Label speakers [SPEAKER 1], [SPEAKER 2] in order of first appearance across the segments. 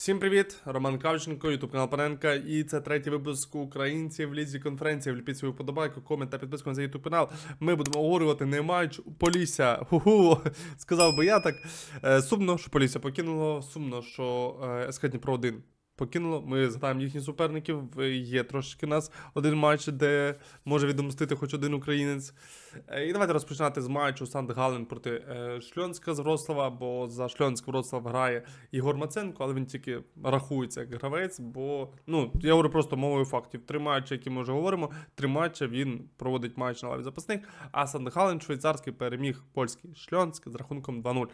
[SPEAKER 1] Всім привіт! Роман Кавченко, Ютуб канал Паненка. І це третій випуск українців в лізі конференції. Вліпіть свою вподобайку, комент та підписку на цей Ютуб канал. Ми будемо обговорювати не маючи Полісся. Ху-ху, сказав би я так. Е, сумно, що Полісся покинуло. Сумно, що е, СК Дніпро 1 покинуло. Ми згадаємо їхніх суперників. Е, Є трошки у нас один матч, де може відомстити хоч один українець. Е, І давайте розпочинати з матчу Санд Гален проти е, Шльонська з Вроцлава, бо за Шльонськ Вроцлав грає Ігор Маценко, але він тільки рахується як гравець, бо ну я говорю просто мовою фактів. Три матчі, які ми вже говоримо, три матчі він проводить матч на лаві запасних. А Сандхален швейцарський переміг польський Шльонськ з рахунком 2-0.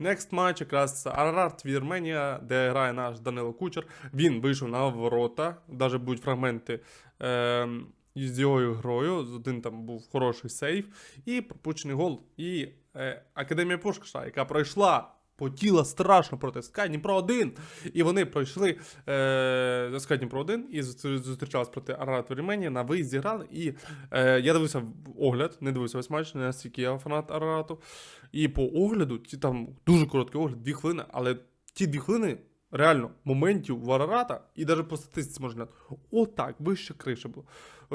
[SPEAKER 1] Next матч якраз Арарат Вірменія, де грає наш Данило Кучер. Він вийшов на ворота, навіть будуть фрагменти. Е- з його грою, один там був хороший сейф, і пропущений гол. І е, Академія Пушкаша, яка пройшла потіла страшно проти СК Дніпро 1. І вони пройшли е, СК Дніпро 1 і зу- зустрічались проти Арату Ріменії, на виїзді грали. І е, я дивився огляд, не дивився весь матч, не настільки я фанат Арату. І по огляду, ті там дуже короткий огляд, дві хвилини, але ті дві хвилини. Реально, моментів в Арарата, і навіть по статистиці можна. Отак, вище криша було.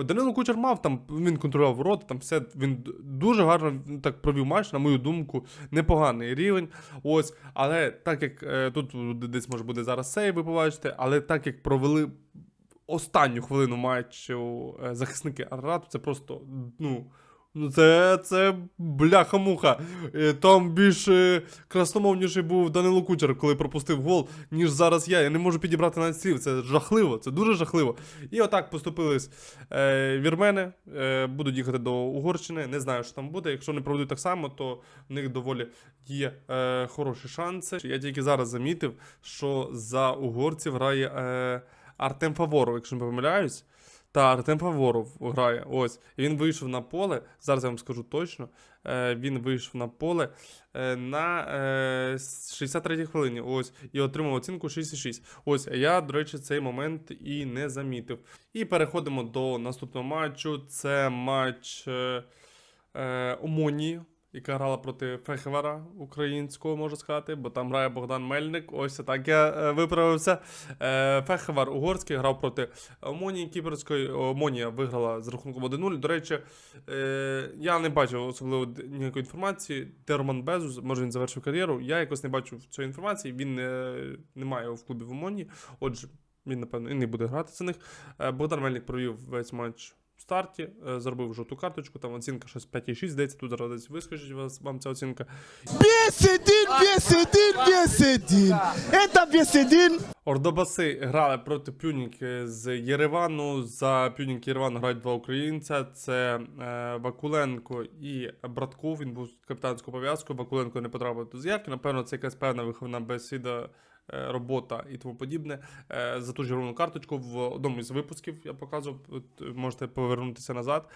[SPEAKER 1] Данило Кучер мав там, він контролював ворота, там все, він дуже гарно так провів матч, на мою думку, непоганий рівень. Ось, але так як е, тут десь може буде зараз сейв, ви побачите, але так як провели останню хвилину матчу е, захисники Арату, це просто, ну. Це, це бляха-муха. Е, Там більш е, красномовніший був Данило Кучер, коли пропустив гол, ніж зараз я. Я не можу підібрати навіть слів. Це жахливо, це дуже жахливо. І отак поступились е, вірмени, е, будуть їхати до Угорщини. Не знаю, що там буде. Якщо не проведуть так само, то в них доволі є е, хороші шанси. Я тільки зараз замітив, що за угорців грає е, Артем Фаворов, якщо не помиляюсь. Та Артем Фаворов грає. Ось. Він вийшов на поле. Зараз я вам скажу точно. Е, він вийшов на поле е, на е, 63-й хвилині. Ось. І отримав оцінку 6,6. Ось. Я, до речі, цей момент і не замітив. І переходимо до наступного матчу. Це матч е, е, Омонії. Яка грала проти Фехевара українського, можу сказати, бо там грає Богдан Мельник. Ось так я е, виправився. Е, Фехевар угорський грав проти Омонії Кіперської. Омонія виграла з рахунком 1-0. До речі, е, я не бачив особливо ніякої інформації. Де Роман Безус, може він завершив кар'єру. Я якось не бачив цієї інформації. Він не, його в клубі в Омонії. Отже, він, напевно, і не буде грати за них. Богдан Мельник провів весь матч. Старті е, зробив жовту карточку, там оцінка щось 5,6, здається, тут зараз десь вискажуть вас, вам ця оцінка.
[SPEAKER 2] Беседин, беседин, беседин. Это беседин.
[SPEAKER 1] Ордобаси грали проти Пюніки з Єревану. За Пюнік Єревану грають два українця. Це е, Вакуленко і Братков. Він був з капітанською пов'язкою. Вакуленко не потрапив до заявки. Напевно, це якась певна виховна бесіда. Е, Робота і тому подібне. Е, За ту ж червону карточку в одному із випусків я показував. Можете повернутися назад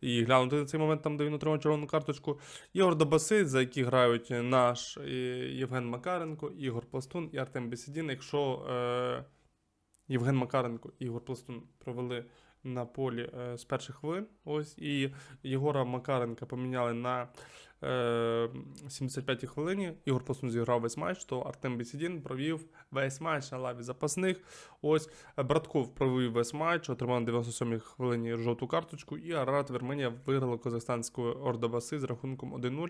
[SPEAKER 1] і глянути на цей момент, там, де він отримав червону карточку. І Ордобаси, за які грають наш Євген Макаренко, Ігор Пластун і Артем Бесідін. Якщо е, Євген Макаренко і Ігор Пластун провели на полі е, з перших хвилин, ось, і Єгора Макаренка поміняли на 75-й хвилині. Ігор Пластун зіграв весь матч, то Артем Бесідін провів весь матч на лаві запасних. Ось е, Братков провів весь матч, отримав на 97-й хвилині жовту карточку, і Арат Вірменія виграла казахстанську Ордобаси з рахунком 1-0.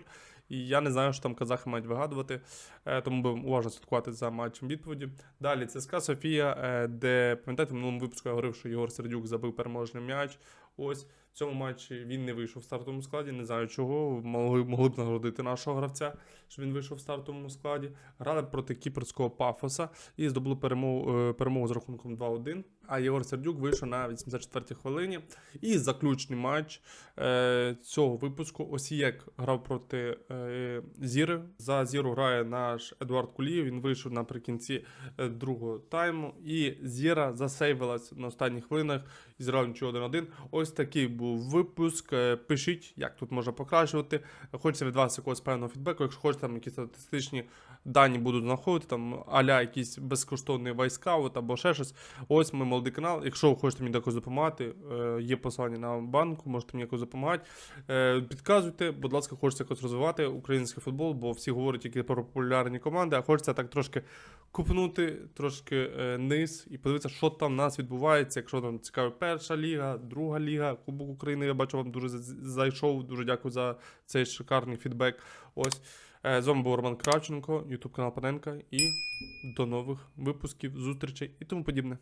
[SPEAKER 1] І я не знаю, що там казахи мають вигадувати, е, тому будемо уважно слідкувати за матчем відповіді. Далі ЦСКА Софія, е, де пам'ятаєте, в минулому випуску я говорив, що Єгор Сердюк забив переможний м'яч. Ось цьому матчі він не вийшов в стартовому складі. Не знаю чого. Могли, могли б нагородити нашого гравця, що він вийшов в стартовому складі. Грали проти кіпрського пафоса і здобули перемогу, е, перемогу з рахунком 2-1. А Єгор Сердюк вийшов на 84-й хвилині. І заключний матч е, цього випуску Осієк грав проти е, Зіри. За Зіру грає наш Едуард Кулієв. Він вийшов наприкінці е, другого тайму. І Зіра засейвилась на останніх хвилинах і зіграв нічого 1-1. Ось такий був випуск. Е, Пишіть, як тут можна покращувати. Хочеться від вас якогось певного фідбеку. Якщо хочете там якісь статистичні дані будуть знаходити, там аля якийсь безкоштовний вайскаут або ще щось. Ось ми молоді молодий канал. Якщо ви хочете мені якось допомагати, е, є посилання на банку, можете мені якось допомагати. Е, підказуйте, будь ласка, хочеться якось розвивати український футбол, бо всі говорять тільки про популярні команди, а хочеться так трошки купнути, трошки е, низ і подивитися, що там в нас відбувається. Якщо там цікавить перша ліга, друга ліга, Кубок України. Я бачу, вам дуже зайшов. Дуже дякую за цей шикарний фідбек. Ось. З вами був Роман Кравченко, Ютуб канал Паненка. І до нових випусків, зустрічей і тому подібне.